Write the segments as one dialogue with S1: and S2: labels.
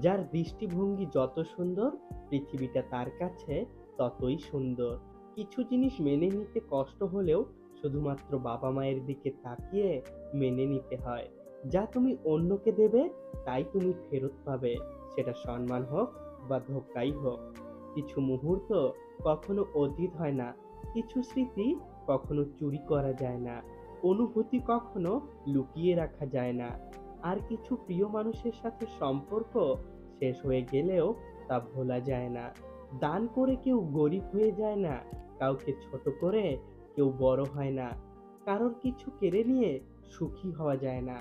S1: যার দৃষ্টিভঙ্গি যত সুন্দর, পৃথিবীটা তার কাছে ততই সুন্দর। কিছু জিনিস মেনে নিতে কষ্ট হলেও শুধুমাত্র বাবা মায়ের দিকে তাকিয়ে মেনে নিতে হয়। যা তুমি অন্যকে দেবে, তাই তুমি ফেরত পাবে। সেটা সম্মান হোক বা ধোকাই হোক। কিছু মুহূর্ত কখনো অতীত হয় না। কিছু স্মৃতি কখনো চুরি করা যায় না। অনুভূতি কখনো লুকিয়ে রাখা যায় না। আর কিছু প্রিয় মানুষের সাথে সম্পর্ক শেষ হয়ে গেলেও তা ভোলা যায় না। দান করে কেউ গরিব হয়ে যায় না, কাউকে ছোট করে কেউ বড় হয় না। কারোর কিছু কেড়ে নিয়ে সুখী হওয়া যায় না।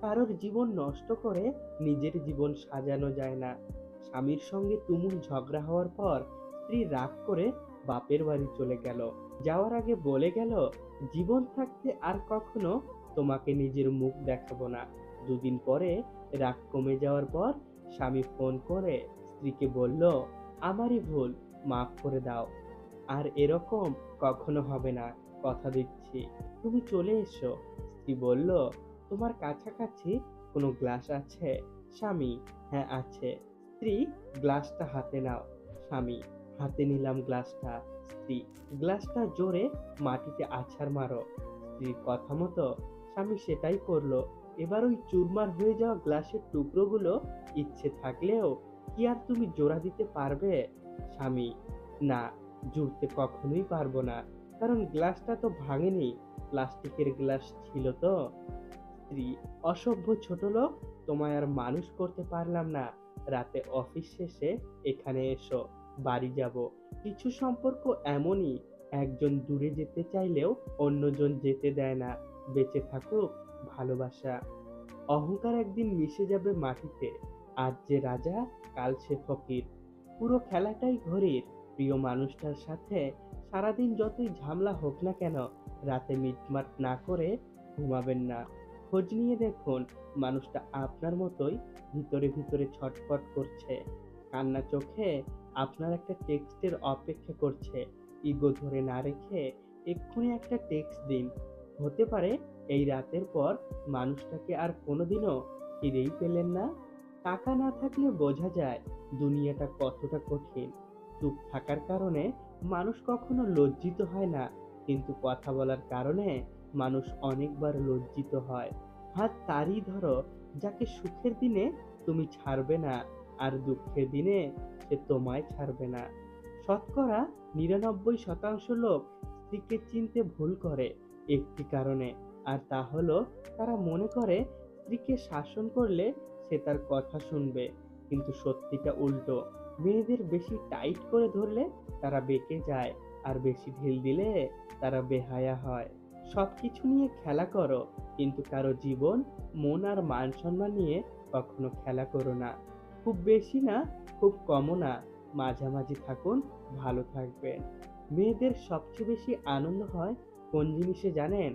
S1: কারোর জীবন নষ্ট করে নিজের জীবন সাজানো যায় না। স্বামীর সঙ্গে তুমুল ঝগড়া হওয়ার পর স্ত্রী রাগ করে বাপের বাড়ি চলে গেল। যাওয়ার আগে বলে গেল, জীবন থাকতে আর কখনো তোমাকে নিজের মুখ দেখাবো না। দুদিন পরে রাগ কমে যাওয়ার পর স্বামী ফোন করে স্ত্রীকে বলল, আমারই ভুল, মাফ করে দাও। আর এরকম কখনো হবে না, কথা দিচ্ছি। তুমি চলে এসো। স্ত্রী বলল, তোমার কাছাকাছি কোনো গ্লাস আছে? স্বামী হ্যাঁ আছে। স্ত্রী, গ্লাসটা হাতে নাও। স্বামী, হাতে নিলাম গ্লাসটা। স্ত্রী, গ্লাসটা জোরে মাটিতে আছাড় মারো। স্ত্রীর কথা মতো স্বামী সেটাই করল। এবার ওই চুরমার হয়ে যাওয়া গ্লাসের টুকরোগুলো ইচ্ছে থাকলেও কি আর তুমি জোড়া দিতে পারবে? স্বামী, না, জুড়তে কখনোই পারব না। কারণ গ্লাসটা তো ভাঙেনি, প্লাস্টিকের গ্লাস ছিল তো। স্ত্রী, অসভ্য ছোট লোক, তোমায় আর মানুষ করতে পারলাম না। রাতে অফিস শেষে এখানে এসো, বাড়ি যাব। কিছু সম্পর্ক এমনই, একজন দূরে যেতে চাইলেও অন্যজন যেতে দেয় না। বেঁচে থাকুক ভালোবাসা। অহংকার একদিন মিশে যাবে মাটিতে। আজ যে রাজা, কাল সে ফকির। পুরো খেলাটাই ঘড়ির। প্রিয় মানুষটার সাথে সারাদিন যতই ঝামেলা হোক না কেন, রাতে মিটমাট না করে ঘুমাবেন না। খোঁজ নিয়ে দেখুন, মানুষটা আপনার মতোই ভিতরে ভিতরে ছটফট করছে। কান্না চোখে আপনার একটা টেক্সটের অপেক্ষা করছে। ইগো ধরে না রেখে এক্ষুনি একটা টেক্সট দিন। হতে পারে এই রাতের পর মানুষটাকে আর কোনোদিনও ফিরেই পেলেন না। টাকা না থাকলে বোঝা যায় দুনিয়াটা কতটা কঠিন। চুপ থাকার কারণে মানুষ কখনো লজ্জিত হয় না, কিন্তু কথা বলার কারণে মানুষ অনেকবার লজ্জিত হয়। হাত তারই ধরো, যাকে সুখের দিনে তুমি ছাড়বে না, আর দুঃখের দিনে সে তোমায় ছাড়বে না। শতকরা নিরানব্বই শতাংশ লোক স্ত্রীকে চিনতে ভুল করে একটি কারণে। আর তা হলো, তারা মনে করে স্ত্রীকে শাসন করলে সে তার কথা শুনবে। কিন্তু সত্যিটা উল্টো। মেয়েদের বেশি টাইট করে ধরলে তারা বেঁকে যায়, আর বেশি ঢিল দিলে তারা বেহায়া হয়। সব কিছু নিয়ে খেলা করো, কিন্তু কারও জীবন, মন আর মান সম্মান নিয়ে কখনো খেলা করো না। খুব বেশি না, খুব কমও না। মাঝামাঝি থাকুন, ভালো থাকবেন। মেয়েদের সবচেয়ে বেশি আনন্দ হয় কোন জিনিসে জানেন?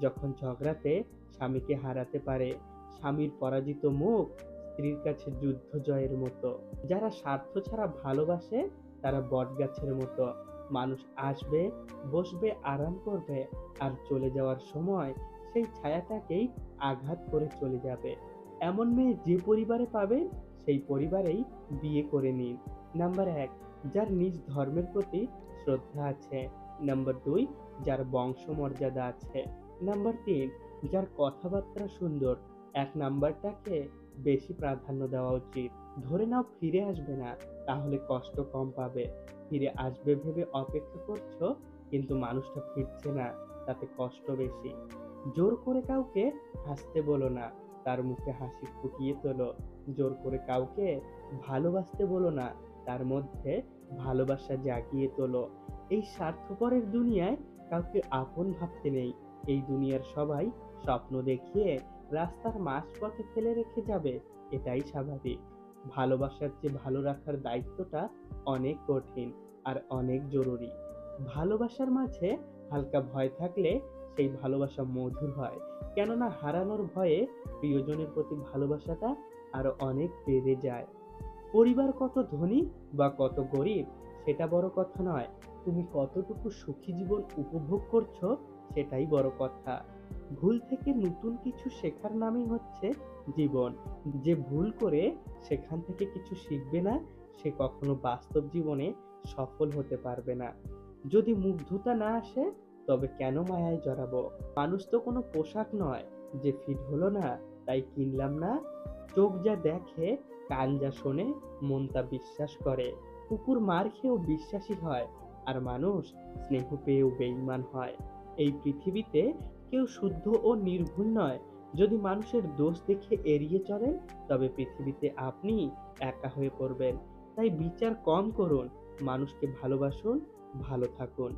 S1: যখন ঝগড়াতে স্বামীকে হারাতে পারে, স্বামীর পরাজিত মুখ স্ত্রীর কাছে যুদ্ধ জয়ের মতো। যারা স্বার্থ ছাড়া ভালোবাসে, তারা বটগাছের মতো। মানুষ আসবে, বসবে, আরাম করবে আর চলে যাওয়ার সময় সেই ছায়াটাকেই আঘাত করে চলে যাবে। এমন মেয়ে যে পরিবারে পাবেন সেই পরিবারেই বিয়ে করে নিন। নাম্বার এক, যার নিজ ধর্মের প্রতি শ্রদ্ধা আছে। নাম্বার দুই, যার বংশমর্যাদা আছে। নাম্বার তিন, যার কথাবার্তা সুন্দর, এক নাম্বারটাকে বেশি প্রাধান্য দেওয়া উচিত। ধরে নাও ফিরে আসবে না, তাহলে কষ্ট কম পাবে। ফিরে আসবে ভেবে অপেক্ষা করছ, কিন্তু মানুষটা ফিরছে না, তাতে কষ্ট বেশি। জোর করে কাউকে হাসতে বলো না, তার মুখে হাসি ফুটিয়ে তোলো। জোর করে কাউকে ভালোবাসতে বলো না, তার মধ্যে ভালোবাসা জাগিয়ে তোলো। এই স্বার্থপরের দুনিয়ায় কাউকে আপন ভাবতে নেই। এই দুনিয়ার সবাই স্বপ্ন দেখিয়ে রাস্তার মাঝপথে ফেলে রেখে যাবে, এটাই স্বাভাবিক। ভালোবাসার চেয়ে ভালো রাখার দায়িত্বটা অনেক কঠিন আর অনেক জরুরি। ভালোবাসার মাঝে হালকা ভয় থাকলে সেই ভালোবাসা মধুর হয়, কেননা হারানোর ভয়ে প্রিয়জনের প্রতি ভালোবাসাটা আরও অনেক বেড়ে যায়। পরিবার কত ধনী বা কত গরিব, সেটা বড় কথা নয়। তুমি কতটুকু সুখী জীবন উপভোগ করছ সেটাই বড় কথা। ভুল থেকে নতুন কিছু শেখার নামই হচ্ছে জীবন। যে ভুল করে সেখান থেকে কিছু শিখবে না, সে কখনো বাস্তব জীবনে সফল হতে পারবে না। যদি মুগ্ধতা না আসে, তবে কেন মায়ায় জড়াবো? মানুষ তো কোনো পোশাক নয়, যে ফিট হলো না, তাই কিনলাম না। চোখ যা দেখে, কান যা শোনে, মন তা বিশ্বাস করে। কুকুর মার খেয়েও বিশ্বাসী হয় আর মানুষ স্নেহ পেয়েও বেঈমান হয়। এই পৃথিবীতে কেউ শুদ্ধ ও নির্ভুল নয়। যদি মানুষের দোষ দেখে এড়িয়ে চলেন, তবে পৃথিবীতে আপনি একা হয়ে পড়বেন। তাই বিচার কম করুন, মানুষকে ভালোবাসুন, ভালো থাকুন।